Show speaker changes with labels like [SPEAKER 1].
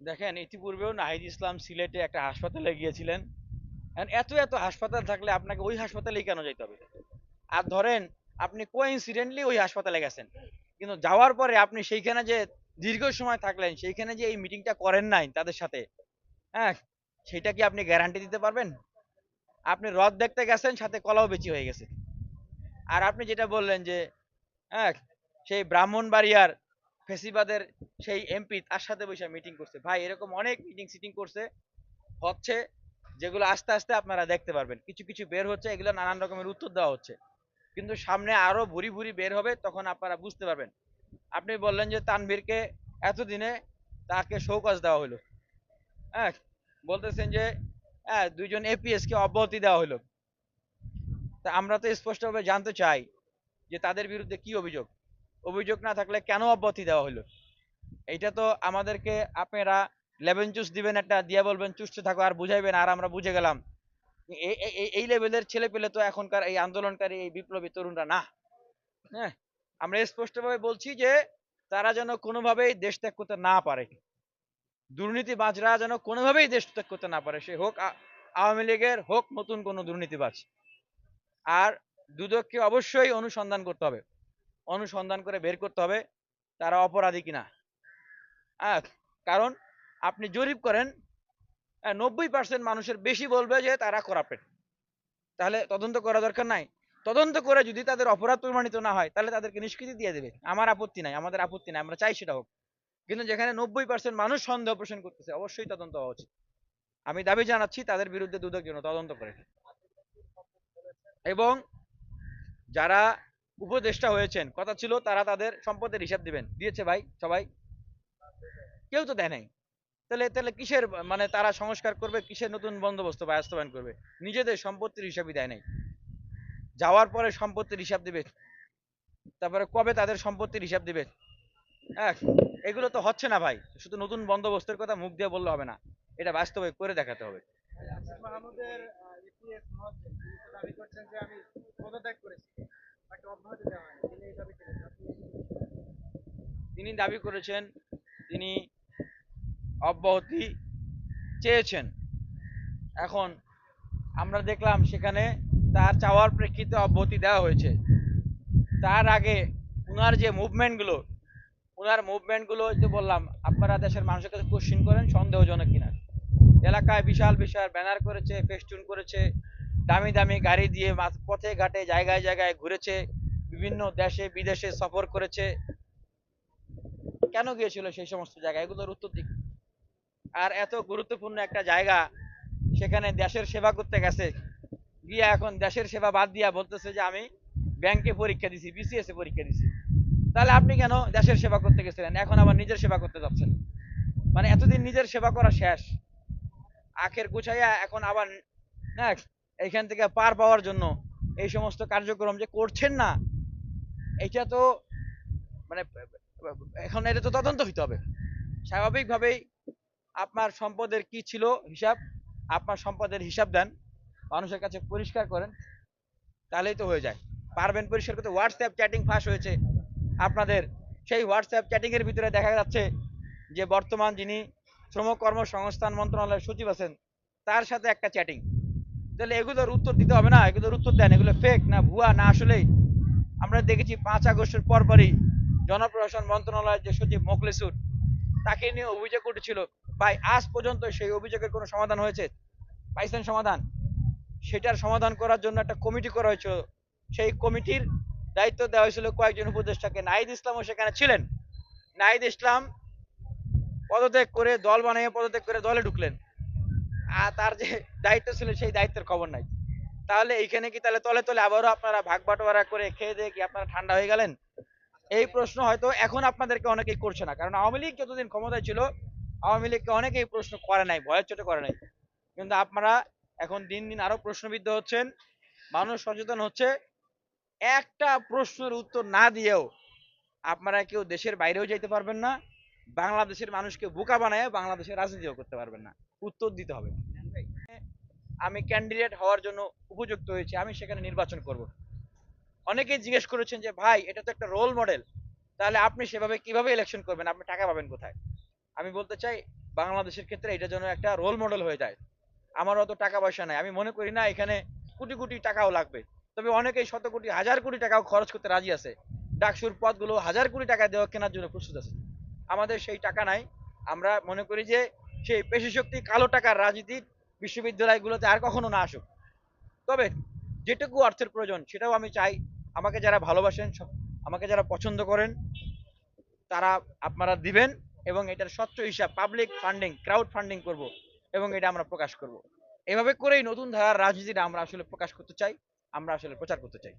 [SPEAKER 1] দেখেন, ইতিপূর্বেও নাহিদ ইসলাম সিলেটে একটা হাসপাতালে গিয়েছিলেন। এত এত হাসপাতাল থাকলে আপনাকে ওই হাসপাতালেই কেন যেতে হবে? আর ধরেন, আপনি কোইন্সিডেন্টলি ওই হাসপাতালে গেছেন। কিন্তু যাওয়ার পরে আপনি সেইখানে যে দীর্ঘ সময় থাকলেন, সেইখানে যে এই মিটিংটা করেন নাই তাদের সাথে হ্যাঁ সেটা কি আপনি গ্যারান্টি দিতে পারবেন? আপনি রথ দেখতে গেছেন, সাথে কলাও বেচি হয়ে গেছে। আর আপনি যেটা বললেন যে হ্যাঁ সেই ব্রাহ্মণবাড়িয়ার ফেসিবাদের সেই এমপি তার সাথে বসে মিটিং করছে। ভাই, এরকম অনেক মিটিং সিটিং করছে, হচ্ছে, যেগুলো আস্তে আস্তে আপনারা দেখতে পারবেন। কিছু কিছু বের হচ্ছে, এগুলো নানান রকমের উত্তর দেওয়া হচ্ছে। কিন্তু সামনে আরও ভুরি ভুরি বের হবে, তখন আপনারা বুঝতে পারবেন। আপনি বললেন যে তানভীরকে এতদিনে তাকে শৌকজ দেওয়া হলো। হ্যাঁ বলতেছেন যে হ্যাঁ দুইজন এপিএস কে অব্যাহতি দেওয়া হলো। তা আমরা তো স্পষ্টভাবে জানতে চাই যে তাদের বিরুদ্ধে কি অভিযোগ। অভিযোগ না থাকলে কেন অব্যাহতি দেওয়া হলো এইটা তো আমাদেরকে আপনারা লেমন জুস দিবেন একটা, দিয়ে বলবেন চুষতে থাকো, আর বুঝাইবেন, আর আমরা বুঝে গেলাম। এই লেভেলের ছেলে পেলে তো এখনকার এই আন্দোলনকারী, এই বিপ্লবী তরুণরা না। হ্যাঁ আমরা স্পষ্টভাবে বলছি যে তারা যেন কোনোভাবেই দেশ ত্যাগ করতে না পারে। দুর্নীতিবাজরা যেন কোনোভাবেই দেশ ত্যাগ করতে না পারে, সে হোক আওয়ামী লীগের হোক নতুন কোনো দুর্নীতিবাজ। আর দুদককে অবশ্যই অনুসন্ধান করতে হবে। অনুসন্ধান করে বের করতে হবে তারা অপরাধী কিনা। কারণ আপনি জরিপ করেন নব্বই পার্সেন্ট মানুষের বেশি বলবে যে তারা করাপ্টেড। তাহলে তদন্ত করা দরকার নাই। তদন্ত করে যদি তাদের অপরাধ প্রমাণিত না হয়, তাহলে তাদেরকে নিষ্কৃতি দিয়ে দেবে। আমার আপত্তি নাই, আমাদের আপত্তি নাই, আমরা চাই সেটা হোক। কিন্তু যেখানে নব্বই পার্সেন্ট মানুষ সন্দেহ পোষণ করতেছে, অবশ্যই তদন্ত হওয়া উচিত। আমি দাবি জানাচ্ছি, তাদের বিরুদ্ধে দুদক যেন তদন্ত করে। এবং যারা উপদেষ্টা হয়েছেন। কথা ছিল, তারা তাদের সম্পদের হিসাব দিবেন। দিয়েছে ভাই, সবাই। কেউ তো দেয় নাই। তাহলে তাহলে কিসের মানে তারা সংস্কার করবে, কিসের নতুন বন্দোবস্ত বাস্তবায়ন করবে? নিজেদের সম্পত্তির হিসাবই দেয় নাই। যাওয়ার পরে সম্পত্তির হিসাব দিবে তারপরে কবে তাদের সম্পত্তির হিসাব দিবে হ্যাঁ এগুলো তো হচ্ছে না ভাই। শুধু নতুন বন্দোবস্তের কথা মুখ দিয়ে বললে হবে না। এটা বাস্তবে করে দেখাতে হবে।
[SPEAKER 2] মাহমুদের পদত্যাগ করেছি। তিনি দাবি করেছেন।
[SPEAKER 1] তিনি অব্যাহতি চেয়েছেন। এখন আমরা দেখলাম সেখানে তার চাওয়ার প্রেক্ষিতে অব্যাহতি দেওয়া হয়েছে। তার আগে উনার যে মুভমেন্টগুলো উনার মুভমেন্টগুলো যে বললাম, আপনারা দেশের মানুষের কাছে কোশ্চিন করেন, সন্দেহজনক কিনা। এলাকায় বিশাল বিশাল ব্যানার করেছে ফেস্টুন করেছে দামি দামি গাড়ি দিয়ে পথে ঘাটে জায়গায় জায়গায় ঘুরেছে, বিভিন্ন দেশে বিদেশে সফর করেছে। কেন গিয়েছিল সেই সমস্ত জায়গায়? এগুলোর উত্তর দিক। আর এত গুরুত্বপূর্ণ একটা জায়গা, সেখানে দেশের সেবা করতে গেছে। গিয়ে এখন দেশের সেবা বাদ দিয়া বলতেছে যে, আমি ব্যাংকে পরীক্ষা দিছি বিসিএস এ পরীক্ষা দিছি। তাহলে আপনি কেন দেশের সেবা করতে গেছিলেন? এখন আবার নিজের সেবা করতে যাচ্ছেন। মানে এতদিন নিজের সেবা করা শেষ। আখের গুছাইয়া এখন আবার হ্যাঁ এইখান থেকে পার পাওয়ার জন্য এই সমস্ত কার্যক্রম যে করছেন না, এটা তো মানে এখন এটা তো তদন্ত হইতে হবে। স্বাভাবিকভাবেই আপনার সম্পদের কি ছিল হিসাব, আপনার সম্পদের হিসাব দেন, মানুষের কাছে পরিষ্কার করেন, তাহলেই তো হয়ে যায়। পারবেন পরিষ্কার করতে। হোয়াটসঅ্যাপ চ্যাটিং ফাঁস হয়েছে। আপনাদের সেই হোয়াটসঅ্যাপ চ্যাটিং এর ভিতরে দেখা যাচ্ছে যে বর্তমান যিনি শ্রম কর্মসংস্থান মন্ত্রণালয়ের সচিব আছেন, তার সাথে একটা চ্যাটিং তাহলে এগুলোর উত্তর দিতে হবে না, এগুলোর উত্তর দেন, এগুলো ফেক না, ভুয়া না আসলেই। আমরা দেখেছি পাঁচ আগস্টের পরপরই জনপ্রশাসন মন্ত্রণালয়ের যে সচিব মোখলেসুর, তাকে নিয়ে অভিযোগ উঠেছিল। ভাই, আজ পর্যন্ত সেই অভিযোগের কোনো সমাধান হয়েছে? পাইছেন সমাধান? সেটার সমাধান করার জন্য একটা কমিটি করা হয়েছিল। সেই কমিটির দায়িত্ব দেওয়া হয়েছিল কয়েকজন উপদেষ্টাকে। নাহিদ ইসলামও সেখানে ছিলেন। নাহিদ ইসলাম পদত্যাগ করে দল বানিয়ে, পদত্যাগ করে দলে ঢুকলেন। তার যে দায়িত্ব ছিল সেই দায়িত্বের খবর নাই। তাহলে এইখানে কি তাহলে তলে তলে আবারও আপনারা ভাগ বাটোয়ারা করে খেয়ে দিয়ে কি আপনারা ঠান্ডা হয়ে গেলেন? এই প্রশ্ন হয়তো এখন আপনাদেরকে অনেকেই করছে না। কারণ আওয়ামী লীগ যতদিন ক্ষমতায় ছিল, আওয়ামী লীগকে অনেকেই প্রশ্ন করে নাই, ভয়ের চোটে করে নাই। কিন্তু আপনারা এখন দিন দিন আরও প্রশ্নবিদ্ধ হচ্ছেন। মানুষ সচেতন হচ্ছে। একটা প্রশ্নের উত্তর না দিয়েও আপনারা কেউ দেশের বাইরেও যাইতে পারবেন না। বাংলাদেশের মানুষকে বোকা বানায় বাংলাদেশের রাজনীতিও করতে পারবেন না। উত্তর দিতে হবে। আমি ক্যান্ডিডেট হওয়ার জন্য উপযুক্ত হয়েছি, আমি সেখানে নির্বাচন করব। অনেকেই জিজ্ঞেস করেছেন যে, ভাই, এটা তো একটা রোল মডেল তাহলে আপনি সেভাবে কীভাবে ইলেকশন করবেন? আপনি টাকা পাবেন কোথায়? আমি বলতে চাই, বাংলাদেশের ক্ষেত্রে এটা যেন একটা রোল মডেল হয়ে যায়। আমার অত টাকা পয়সা নাই। আমি মনে করি না, এখানে কোটি কোটি টাকাও লাগবে। তবে অনেকেই শত কোটি, হাজার কোটি টাকাও খরচ করতে রাজি আছে। ডাকসুর পদগুলো হাজার কোটি টাকা দেওয়া কেনার জন্য প্রস্তুত আছে। আমাদের সেই টাকা নাই। আমরা মনে করি যে সেই পেশি শক্তি কালো টাকার রাজনীতি বিশ্ববিদ্যালয়গুলোতে আর কখনো না আসুক। তবে যেটুকু অর্থের প্রয়োজন, সেটাও আমি চাই। আমাকে যারা ভালোবাসেন আমাকে যারা পছন্দ করেন, তারা আপনারা দিবেন এবং এটার স্বচ্ছ হিসাব পাবলিক ফান্ডিং ক্রাউড ফান্ডিং করব এবং এটা আমরা প্রকাশ করব। এভাবে করেই নতুন ধারার রাজনীতিটা আমরা আসলে প্রকাশ করতে চাই, আমরা আসলে প্রচার করতে চাই।